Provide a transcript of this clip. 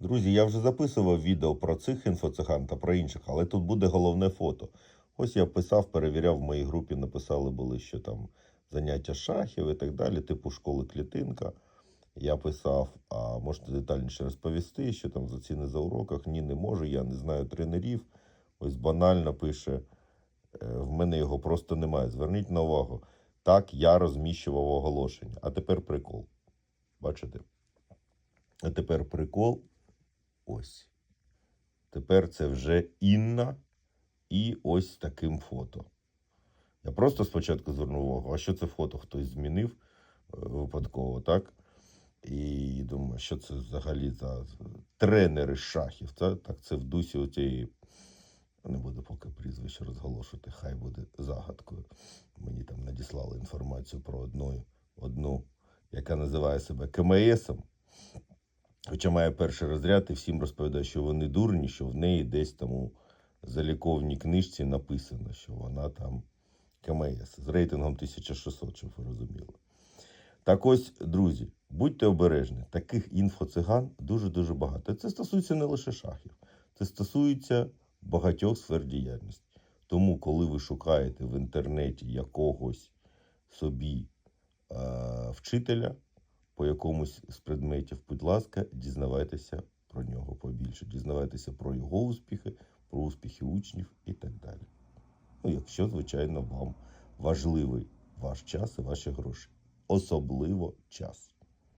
Друзі, я вже записував відео про цих інфоциган та про інших, але тут буде головне фото. Ось я писав, перевіряв в моїй групі, написали були, що там заняття шахів і так далі, типу школи клітинка. Я писав, а можете детальніше розповісти, що там за ціни за уроках? Ні, не можу, я не знаю тренерів. Ось банально пише, «Е, в мене його просто немає. Зверніть на увагу. Так, я розміщував оголошення. А тепер прикол. Бачите? А тепер прикол. Ось. Тепер це вже Інна і ось таким фото. Я просто спочатку звернув увагу, а що це фото хтось змінив е, випадково, так? І думаю, що це взагалі за тренери шахів. Та? Так це в дусі оцієї. Не буду поки прізвище розголошувати, хай буде загадкою. Мені там надіслали інформацію про одну, одну яка називає себе КМСом. Хоча має перший розряд і всім розповідає, що вони дурні, що в неї десь там у заліковній книжці написано, що вона там КМС з рейтингом 1600, щоб ви розуміли. Так ось, друзі, будьте обережні, таких інфоциган дуже-дуже багато. Це стосується не лише шахів, це стосується багатьох сфер діяльності. Тому, коли ви шукаєте в інтернеті якогось собі е, вчителя по якомусь з предметів, будь ласка, дізнавайтеся про нього побільше, дізнавайтеся про його успіхи, про успіхи учнів і так далі. Ну, якщо, звичайно, вам важливий ваш час і ваші гроші. Особливо час.